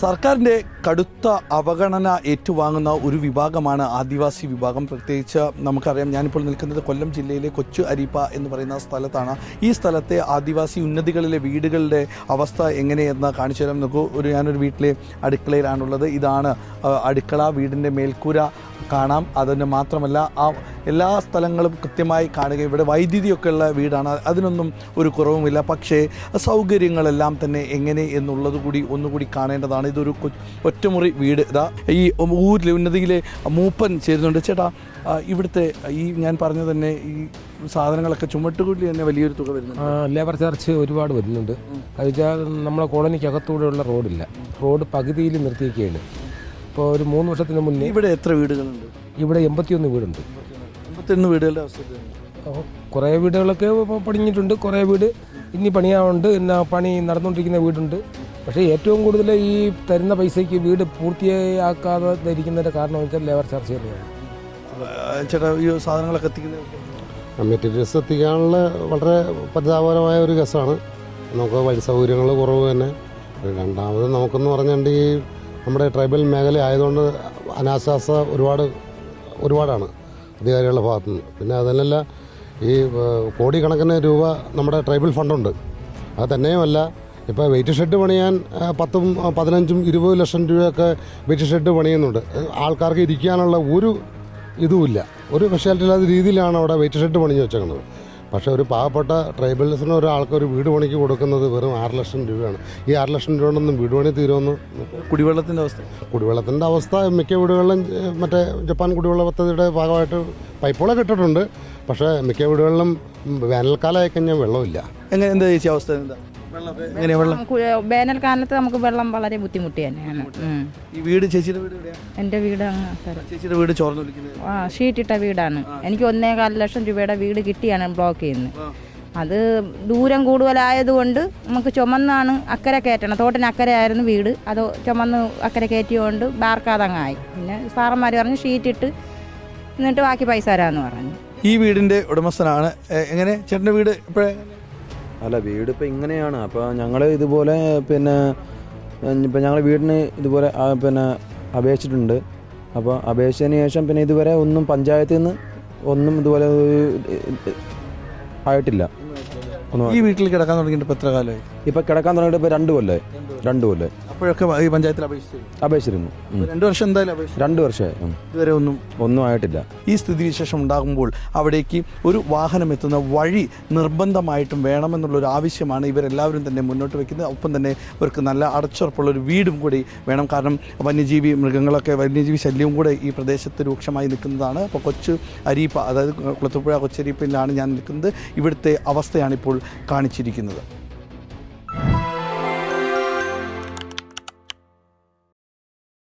സർക്കാരിന്റെ കടുത്ത അവഗണന ഏറ്റുവാങ്ങുന്ന ഒരു വിഭാഗമാണ് ആദിവാസി വിഭാഗം. പ്രത്യേകിച്ച് നമുക്കറിയാം ഞാനിപ്പോൾ നിൽക്കുന്നത് കൊല്ലം ജില്ലയിലെ കൊച്ചു അരിപ്പ എന്ന് പറയുന്ന സ്ഥലത്താണ്. ഈ സ്ഥലത്തെ ആദിവാസി ഉന്നതികളിലെ വീടുകളുടെ അവസ്ഥ എങ്ങനെയെന്ന് കാണിച്ചു തരാം. നോക്കൂ ഒരു ഞാനൊരു വീട്ടിലെ അടുക്കളയിലാണുള്ളത്. ഇതാണ് അടുക്കള വീടിന്റെ മേൽക്കൂര. കാണാം. അതിന് മാത്രമല്ല ആ എല്ലാ സ്ഥലങ്ങളും കൃത്യമായി കാണുക. ഇവിടെ വൈദ്യുതിയൊക്കെ ഉള്ള വീടാണ്. അതിനൊന്നും ഒരു കുറവുമില്ല. പക്ഷേ സൗകര്യങ്ങളെല്ലാം തന്നെ എങ്ങനെ എന്നുള്ളത് കൂടി ഒന്നുകൂടി കാണേണ്ടതാണ്. ഇതൊരു ഒറ്റമുറി വീട്. ഇതാ ഈ ഊരിലെ ഉന്നതിയിലെ മൂപ്പൻ ചേരുന്നുണ്ട്. ചേട്ടാ ഇവിടുത്തെ ഈ ഞാൻ പറഞ്ഞ തന്നെ ഈ സാധനങ്ങളൊക്കെ ചുമട്ടുകൂടി തന്നെ വലിയൊരു തുക വരുന്നുണ്ട്. ലേബർ ചാർജ് ഒരുപാട് വരുന്നുണ്ട്. അത് വെച്ചാൽ നമ്മളെ കോളനിക്കകത്തൂടെയുള്ള റോഡില്ല. റോഡ് പകുതിയിൽ നിർത്തിയിരിക്കുകയാണ്. ഇപ്പോൾ ഒരു മൂന്ന് വർഷത്തിന് മുന്നേ ഇവിടെ എത്ര വീടുകളുണ്ട്? ഇവിടെ എൺപത്തിയൊന്ന് വീടുണ്ട്. എൺപത്തിയൊന്ന് വീടുകളുടെ അവസ്ഥ കുറേ വീടുകളൊക്കെ ഇപ്പോൾ പണിഞ്ഞിട്ടുണ്ട് കുറേ വീട് ഇനി പണിയാവുണ്ട്. പിന്നെ പണി നടന്നുകൊണ്ടിരിക്കുന്ന വീടുണ്ട്. പക്ഷേ ഏറ്റവും കൂടുതൽ ഈ തരുന്ന പൈസയ്ക്ക് വീട് പൂർത്തിയാക്കാതെ ഇരിക്കുന്നതിന്റെ കാരണം വെച്ചാൽ ലേബർ ചാർജ് തന്നെയാണ് ചേട്ടാ ഈ സാധനങ്ങളൊക്കെ എത്തിക്കുന്നത് മെറ്റീരിയൽസ് എത്തിക്കാനുള്ള വളരെ പരിതാപകരമായ ഒരു കേസാണ്. നമുക്ക് വഴി സൗകര്യങ്ങൾ കുറവ് തന്നെ. രണ്ടാമത് നമുക്കെന്ന് പറഞ്ഞിട്ടുണ്ടെങ്കിൽ നമ്മുടെ ട്രൈബൽ മേഖല ആയതുകൊണ്ട് അനാശാസ ഒരുപാട് ഒരുപാടാണ് അധികാരികളുടെ ഭാഗത്തു നിന്ന് പിന്നെ അതിനല്ല ഈ കോടിക്കണക്കിന് രൂപ നമ്മുടെ ട്രൈബൽ ഫണ്ടുണ്ട്. അത് തന്നെയുമല്ല ഇപ്പോൾ വെയിറ്റ് ഷെഡ് പണിയാൻ പത്തും പതിനഞ്ചും ഇരുപത് ലക്ഷം രൂപയൊക്കെ വെയിറ്റ് ഷെഡ് പണിയുന്നുണ്ട്. ആൾക്കാർക്ക് ഇരിക്കാനുള്ള ഒരു ഇതുമില്ല. ഒരു സ്പെഷ്യാലിറ്റി ഇല്ലാത്ത രീതിയിലാണ് അവിടെ വെയിറ്റ് ഷെഡ് പണിഞ്ഞ് വെച്ചേക്കുന്നത്. പക്ഷേ ഒരു പാവപ്പെട്ട ട്രൈബൽസിന് ഒരാൾക്ക് ഒരു വീട് പണിക്ക് കൊടുക്കുന്നത് വെറും ആറ് ലക്ഷം രൂപയാണ്. ഈ ആറ് ലക്ഷം രൂപ കൊണ്ടൊന്നും വീട് പണി തീരുമെന്ന് കുടിവെള്ളത്തിന്റെ അവസ്ഥ? കുടിവെള്ളത്തിന്റെ അവസ്ഥ മിക്ക വീടുകളിലും മറ്റേ ജപ്പാൻ കുടിവെള്ള പദ്ധതിയുടെ ഭാഗമായിട്ട് പൈപ്പുകളൊക്കെ ഇട്ടിട്ടുണ്ട്. പക്ഷേ മിക്ക വീടുകളിലും വേനൽക്കാലമായി കഴിഞ്ഞാൽ വെള്ളമില്ല. എങ്ങനെ എന്താ ചേച്ചി അവസ്ഥ? എന്താ? എങ്ങനെയാ വെള്ളം? നമുക്ക് വേനൽക്കാലത്ത് നമുക്ക് വെള്ളം വളരെ ബുദ്ധിമുട്ട് തന്നെയാണ് എന്റെ ഈ വീട് ചേച്ചിയുടെ വീട് എവിടെയാണ് എന്റെ വീട് അങ്ങ് സ്ഥലം ചേച്ചിയുടെ വീട് ചോർന്നു വിളിക്കുന്നത് ആ ഷീറ്റിട്ട വീടാണ്. എനിക്ക് ഒന്നേകാൽ ലക്ഷം രൂപയുടെ വീട് കിട്ടിയാണ് ബ്ലോക്ക് ചെയ്യുന്നത്. അത് ദൂരം കൂടുതലായതുകൊണ്ട് നമുക്ക് ചുമന്നാണ് അക്കരെ കയറ്റണം. തോട്ടിന് അക്കരെ ആയിരുന്നു വീട്. അത് ചുമന്ന് അക്കരെ കയറ്റിയോണ്ട് ബാർക്കാതങ്ങായി. പിന്നെ സാറന്മാർ പറഞ്ഞു ഷീറ്റിട്ട് എന്നിട്ട് ബാക്കി പൈസ തരാമെന്ന് പറഞ്ഞു. ഈ വീടിന്റെ ഉടമസ്ഥനാണ്. എ- എങ്ങനെ? ചേട്ടന്റെ വീട് ഇപ്പോഴേ അല്ല വീട് ഇപ്പം ഇങ്ങനെയാണ്. അപ്പോൾ ഞങ്ങൾ ഇതുപോലെ പിന്നെ ഇപ്പം ഞങ്ങൾ വീടിന് ഇതുപോലെ പിന്നെ അപേക്ഷിച്ചിട്ടുണ്ട്. അപ്പോൾ അപേക്ഷിച്ചതിന് ശേഷം പിന്നെ ഇതുവരെ ഒന്നും പഞ്ചായത്തിൽ നിന്ന് ഒന്നും ഇതുപോലെ ആയിട്ടില്ല. ഈ വീട്ടിൽ കിടക്കാൻ തുടങ്ങിയിട്ട് ഇപ്പോൾ എത്ര കാലമായി? ഇപ്പം കിടക്കാൻ തുടങ്ങിയിട്ട് ഇപ്പോൾ രണ്ട് കൊല്ലമായി രണ്ട് കൊല്ലം. അപ്പോഴൊക്കെ ഈ പഞ്ചായത്തിൽ അപേക്ഷിച്ചു? അപേക്ഷിച്ചിരുന്നു. രണ്ട് വർഷം എന്തായാലും അപേക്ഷിച്ചു? രണ്ട് വർഷമായി. ഉം. ഇതുവരെ ഒന്നും? ഒന്നും ആയിട്ടില്ല. ഈ സ്ഥിതിവിശേഷം ഉണ്ടാകുമ്പോൾ അവിടേക്ക് ഒരു വാഹനം എത്തുന്ന വഴി നിർബന്ധമായിട്ടും വേണമെന്നുള്ള ഒരു ആവശ്യമാണ് ഇവരെല്ലാവരും തന്നെ മുന്നോട്ട് വയ്ക്കുന്നത് ഒപ്പം തന്നെ ഇവർക്ക് നല്ല അടച്ചുറപ്പുള്ള ഒരു വീടും കൂടി വേണം. കാരണം വന്യജീവി മൃഗങ്ങളൊക്കെ വന്യജീവി ശല്യവും കൂടെ ഈ പ്രദേശത്ത് രൂക്ഷമായി നിൽക്കുന്നതാണ്. അപ്പോൾ കൊച്ചു അരീപ്പ അതായത് കുളത്തുപുഴ കൊച്ചരീപ്പയിലാണ് ഞാൻ നിൽക്കുന്നത്. ഇവിടുത്തെ അവസ്ഥയാണ് ഇപ്പോൾ കാണിച്ചിരിക്കുന്നത്.